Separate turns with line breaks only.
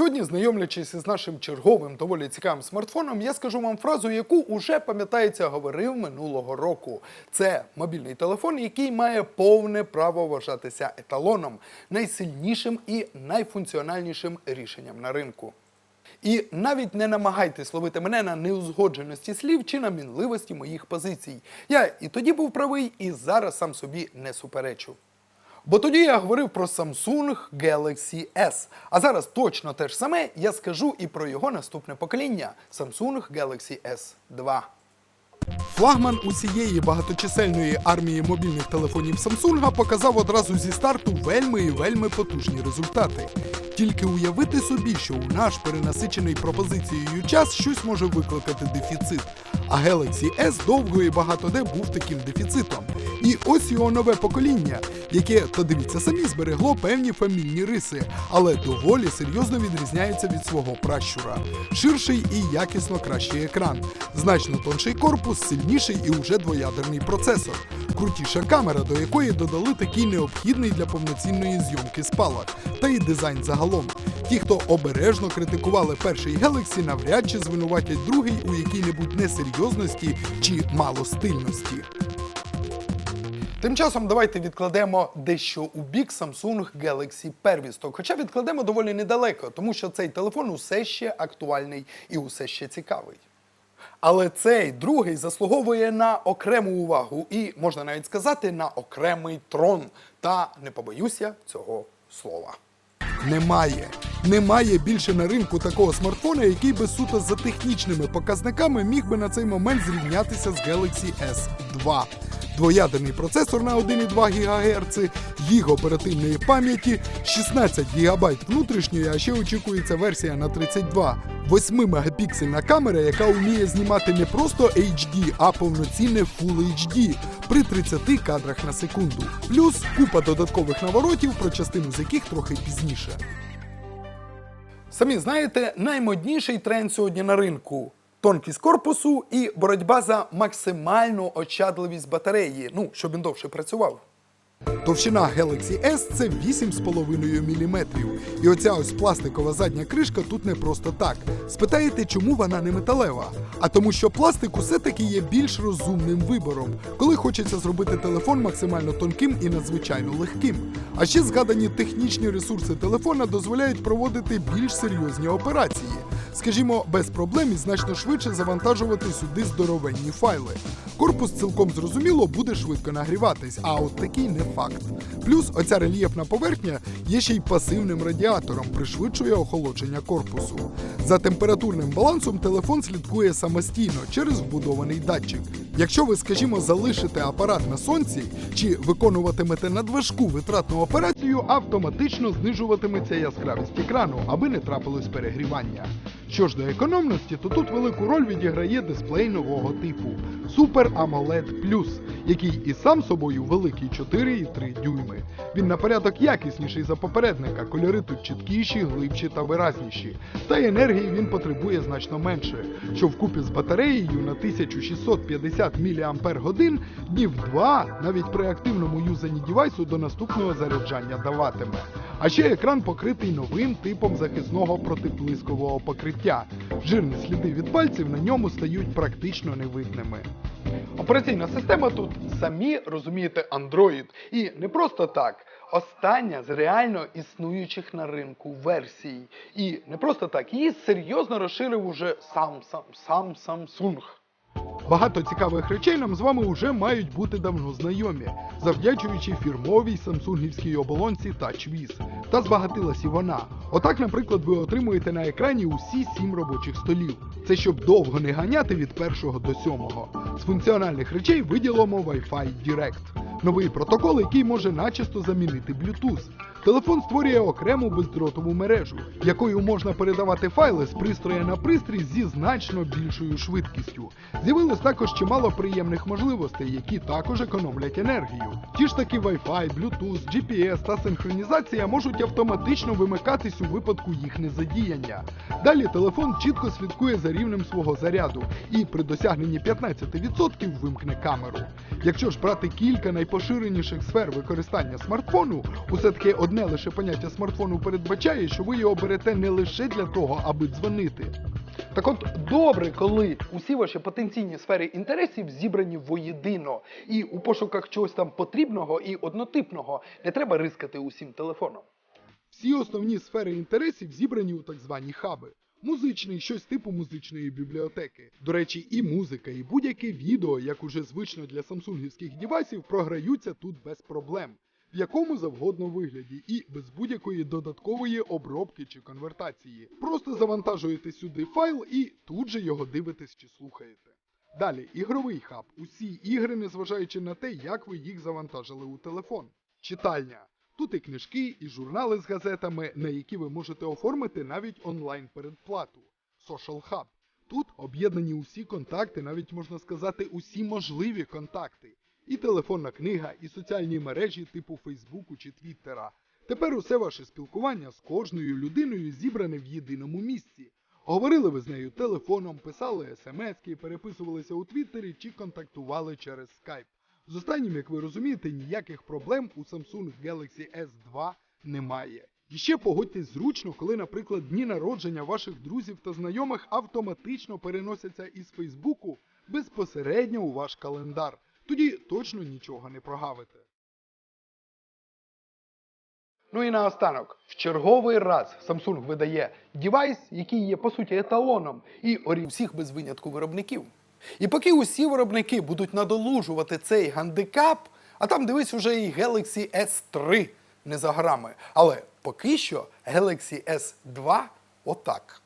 Сьогодні, знайомлячись із нашим черговим доволі цікавим смартфоном, я скажу вам фразу, яку уже пам'ятається говорив минулого року. Це мобільний телефон, який має повне право вважатися еталоном, найсильнішим і найфункціональнішим рішенням на ринку. І навіть не намагайтесь ловити мене на неузгодженості слів чи на мінливості моїх позицій. Я і тоді був правий, і зараз сам собі не суперечу. Бо тоді я говорив про Samsung Galaxy S. А зараз точно те ж саме я скажу і про його наступне покоління Samsung Galaxy S2. Флагман усієї багаточисельної армії мобільних телефонів Samsung показав одразу зі старту вельми і вельми потужні результати. Тільки уявити собі, що у наш перенасичений пропозицією час щось може викликати дефіцит. А Galaxy S довго і багато де був таким дефіцитом. І ось його нове покоління, яке, то дивіться самі, зберегло певні фамільні риси, але доволі серйозно відрізняється від свого пращура. Ширший і якісно кращий екран, значно тонший корпус, сильніший і уже двоядерний процесор, крутіша камера, до якої додали такий необхідний для повноцінної зйомки спалах, та й дизайн загалом. Ті, хто обережно критикували перший Galaxy, навряд чи звинуватять другий у якій-небудь несерйозності чи малостильності. Тим часом давайте відкладемо дещо у бік Samsung Galaxy первісток. Хоча відкладемо доволі недалеко, тому що цей телефон усе ще актуальний і усе ще цікавий. Але цей другий заслуговує на окрему увагу і, можна навіть сказати, на окремий трон. Та не побоюся цього слова. Немає. Немає більше на ринку такого смартфона, який би суто за технічними показниками міг би на цей момент зрівнятися з Galaxy S2. Двоядерний процесор на 1,2 ГГц, гіг оперативної пам'яті, 16 ГБ внутрішньої, а ще очікується версія на 32. 8-мегапіксельна камера, яка вміє знімати не просто HD, а повноцінне Full HD при 30 кадрах на секунду. Плюс купа додаткових наворотів, про частину з яких трохи пізніше. Самі знаєте, наймодніший тренд сьогодні на ринку. Тонкість корпусу і боротьба за максимальну очадливість батареї, ну, щоб він довше працював. Товщина Galaxy S це 8,5 мм. І оця ось пластикова задня кришка тут не просто так. Спитаєте, чому вона не металева? А тому, що пластик усе таки є більш розумним вибором, коли хочеться зробити телефон максимально тонким і надзвичайно легким. А ще згадані технічні ресурси телефона дозволяють проводити більш серйозні операції. Скажімо, без проблем і значно швидше завантажувати сюди здоровенні файли. Корпус цілком зрозуміло буде швидко нагріватись, а от такий не факт. Плюс оця рельєфна поверхня є ще й пасивним радіатором, пришвидшує охолодження корпусу. За температурним балансом телефон слідкує самостійно через вбудований датчик. Якщо ви, скажімо, залишите апарат на сонці чи виконуватимете надважку витратну операцію, автоматично знижуватиметься яскравість екрану, аби не трапилось перегрівання. Що ж до економності, то тут велику роль відіграє дисплей нового типу Super AMOLED Plus, який і сам собою великий 4,3 дюйми. Він на порядок якісніший за попередника, кольори тут чіткіші, глибші та виразніші. Та й енергії він потребує значно менше, що вкупі з батареєю на 1650 мАч днів 2 навіть при активному юзанні дівайсу до наступного заряджання даватиме. А ще екран покритий новим типом захисного протиблискового покриття. Жирні сліди від пальців на ньому стають практично невидними. Операційна система тут самі розумієте Android. І не просто так. Остання з реально існуючих на ринку версій. І не просто так, її серйозно розширив уже сам сам сам Samsung. Багато цікавих речей нам з вами вже мають бути давно знайомі, завдячуючи фірмовій самсунгівській оболонці TouchWiz. Та збагатилась і вона. Отак, наприклад, ви отримуєте на екрані усі сім робочих столів. Це щоб довго не ганяти від першого до сьомого. З функціональних речей виділимо Wi-Fi Direct. Новий протокол, який може начисто замінити Bluetooth. Телефон створює окрему бездротову мережу, якою можна передавати файли з пристроя на пристрій зі значно більшою швидкістю. З'явилось також чимало приємних можливостей, які також економлять енергію. Ті ж таки Wi-Fi, Bluetooth, GPS та синхронізація можуть автоматично вимикатись у випадку їх незадіяння. Далі телефон чітко слідкує за рівнем свого заряду і при досягненні 15% вимкне камеру. Якщо ж брати кілька найпоширеніших сфер використання смартфону, усе таки одне лише поняття смартфону передбачає, що ви його берете не лише для того, аби дзвонити. Так от добре, коли усі ваші потенційні сфери інтересів зібрані воєдино, і у пошуках чогось там потрібного і однотипного не треба рискати усім телефоном. Всі основні сфери інтересів зібрані у так звані хаби. Музичний щось типу музичної бібліотеки. До речі, і музика, і будь-яке відео, як уже звично для самсунгівських дівайсів, програються тут без проблем, в якому завгодно вигляді, і без будь-якої додаткової обробки чи конвертації. Просто завантажуєте сюди файл і тут же його дивитесь чи слухаєте. Далі, ігровий хаб. Усі ігри, незважаючи на те, як ви їх завантажили у телефон. Читальня. Тут і книжки, і журнали з газетами, на які ви можете оформити навіть онлайн передплату. Social Hub. Тут об'єднані усі контакти, навіть можна сказати, усі можливі контакти. І телефонна книга, і соціальні мережі типу Фейсбуку чи Твіттера. Тепер усе ваше спілкування з кожною людиною зібране в єдиному місці. Говорили ви з нею телефоном, писали смски, переписувалися у Твіттері чи контактували через Skype. З останнім, як ви розумієте, ніяких проблем у Samsung Galaxy S2 немає. І ще погодьтесь зручно, коли, наприклад, дні народження ваших друзів та знайомих автоматично переносяться із Фейсбуку безпосередньо у ваш календар. Тоді точно нічого не прогавите. Ну і наостанок, в черговий раз Samsung видає девайс, який є по суті еталоном і орі всіх без винятку виробників. І поки усі виробники будуть надолужувати цей гандикап, а там дивись уже і Galaxy S3 не за грами. Але поки що Galaxy S2 отак.